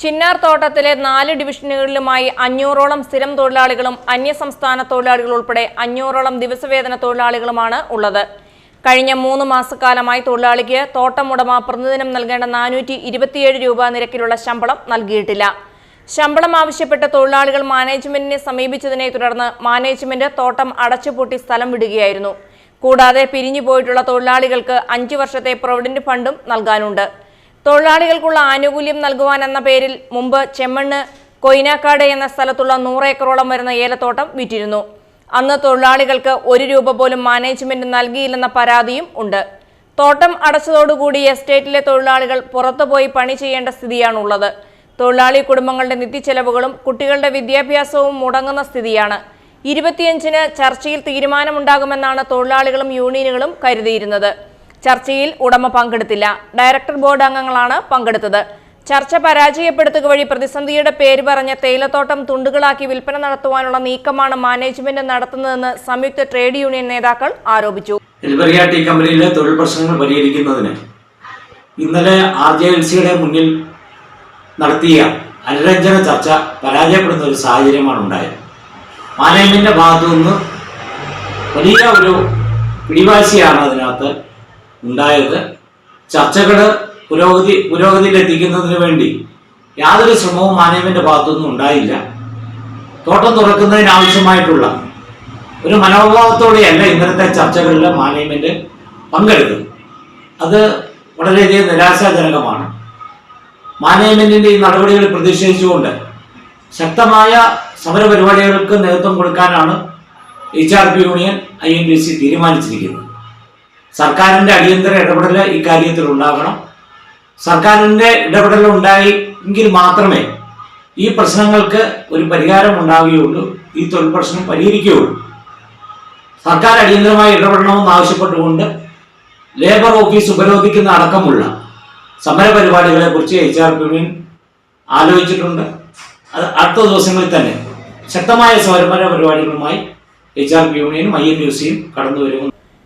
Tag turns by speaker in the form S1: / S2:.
S1: ചിന്നാർ തോട്ടത്തിലെ നാല് ഡിവിഷനുകളിലുമായി അഞ്ഞൂറോളം സ്ഥിരം തൊഴിലാളികളും അന്യസംസ്ഥാന തൊഴിലാളികൾ ഉൾപ്പെടെ അഞ്ഞൂറോളം ദിവസവേതന തൊഴിലാളികളുമാണ് ഉള്ളത്. കഴിഞ്ഞ മൂന്ന് മാസക്കാലമായി തൊഴിലാളിക്ക് തോട്ടം ഉടമ പ്രതിദിനം നൽകേണ്ട നാനൂറ്റി ഇരുപത്തിയേഴ് രൂപ നിരക്കിലുള്ള ശമ്പളം നൽകിയിട്ടില്ല. ശമ്പളം ആവശ്യപ്പെട്ട തൊഴിലാളികൾ മാനേജ്മെന്റിനെ സമീപിച്ചതിനെ തുടർന്ന് മാനേജ്മെന്റ് തോട്ടം അടച്ചുപൂട്ടി സ്ഥലം വിടുകയായിരുന്നു. കൂടാതെ പിരിഞ്ഞു പോയിട്ടുള്ള തൊഴിലാളികൾക്ക് അഞ്ചു വർഷത്തെ പ്രൊവിഡന്റ് ഫണ്ടും നൽകാനുണ്ട്. തൊഴിലാളികൾക്കുള്ള ആനുകൂല്യം നൽകുവാൻ എന്ന പേരിൽ മുമ്പ് ചെമ്മണ്ണ് കൊയിനാക്കാട് എന്ന സ്ഥലത്തുള്ള നൂറ് ഏക്കറോളം വരുന്ന ഏലത്തോട്ടം വിറ്റിരുന്നു. അന്ന് തൊഴിലാളികൾക്ക് ഒരു രൂപ പോലും മാനേജ്മെന്റ് നൽകിയില്ലെന്ന പരാതിയും ഉണ്ട്. തോട്ടം അടച്ചതോടുകൂടി എസ്റ്റേറ്റിലെ തൊഴിലാളികൾ പുറത്തുപോയി പണി ചെയ്യേണ്ട സ്ഥിതിയാണുള്ളത്. തൊഴിലാളി കുടുംബങ്ങളുടെ നിത്യച്ചെലവുകളും കുട്ടികളുടെ വിദ്യാഭ്യാസവും മുടങ്ങുന്ന സ്ഥിതിയാണ്. ഇരുപത്തിയഞ്ചിന് ചർച്ചയിൽ തീരുമാനമുണ്ടാകുമെന്നാണ് തൊഴിലാളികളും യൂണിയനുകളും കരുതിയിരുന്നത്. ചർച്ചയിൽ ഉടമ പങ്കെടുത്തില്ല. ഡയറക്ടർ ബോർഡ് അംഗങ്ങളാണ് പങ്കെടുത്തത്. ചർച്ച പരാജയപ്പെടുത്തുക വഴി പ്രതിസന്ധിയുടെ പേര് പറഞ്ഞ തേയിലത്തോട്ടം തുണ്ടുകളാക്കി വിൽപ്പന നടത്തുവാനുള്ള നീക്കമാണ് മാനേജ്മെന്റ് നടത്തുന്നതെന്ന് സംയുക്ത ട്രേഡ് യൂണിയൻ നേതാക്കൾ ആരോപിച്ചു.
S2: കമ്പനിയിലെ തൊഴിൽ പ്രശ്നങ്ങൾ പരിഹരിക്കുന്നതിന് ഇന്നലെ ആർ ജെ എൽ സിയുടെ മുന്നിൽ നടത്തിയ അനുരഞ്ജന ചർച്ച പരാജയപ്പെടുന്ന ഒരു സാഹചര്യമാണ് ഉണ്ടായത്. മാനേജ്മെന്റിന്റെ ഭാഗത്തു നിന്ന് വലിയ ഒരു പിടിവാശിയാണ് അതിനകത്ത് ഉണ്ടായത്. ചർച്ചകൾ പുരോഗതി പുരോഗതിയിലെത്തിക്കുന്നതിന് വേണ്ടി യാതൊരു ശ്രമവും മാനേജ്മെന്റ് ഭാഗത്തുനിന്നും ഉണ്ടായില്ല. തോട്ടം തുറക്കുന്നതിനാവശ്യമായിട്ടുള്ള ഒരു മനോഭാവത്തോടെയല്ല ഇന്നത്തെ ചർച്ചകളിൽ മാനേജ്മെന്റ് പങ്കെടുത്തത്. അത് വളരെയധികം നിരാശാജനകമാണ്. മാനേജ്മെന്റിന്റെ ഈ നടപടികൾ പ്രതിഷേധിച്ചുകൊണ്ട് ശക്തമായ സമരപരിപാടികൾക്ക് നേതൃത്വം കൊടുക്കാനാണ് H R P union I N D C തീരുമാനിച്ചിരിക്കുന്നത്. സർക്കാരിന്റെ അടിയന്തര ഇടപെടൽ ഇക്കാര്യത്തിൽ ഉണ്ടാകണം. സർക്കാരിന്റെ ഇടപെടൽ ഉണ്ടായി എങ്കിൽ മാത്രമേ ഈ പ്രശ്നങ്ങൾക്ക് ഒരു പരിഹാരം ഉണ്ടാവുകയുള്ളൂ ഈ തൊഴിൽ പ്രശ്നം പരിഹരിക്കുകയുള്ളൂ. സർക്കാർ അടിയന്തരമായി ഇടപെടണമെന്ന് ആവശ്യപ്പെട്ടുകൊണ്ട് ലേബർ ഓഫീസ് ഉപരോധിക്കുന്ന അടക്കമുള്ള സമര പരിപാടികളെ കുറിച്ച് എച്ച് ആർ യൂണിയൻ ആലോചിച്ചിട്ടുണ്ട്. അത് അടുത്ത ദിവസങ്ങളിൽ തന്നെ ശക്തമായ സമര പരിപാടികളുമായി എച്ച് ആർ യൂണിയനും ഐ എൻ യു സിയും കടന്നു വരുമെന്ന്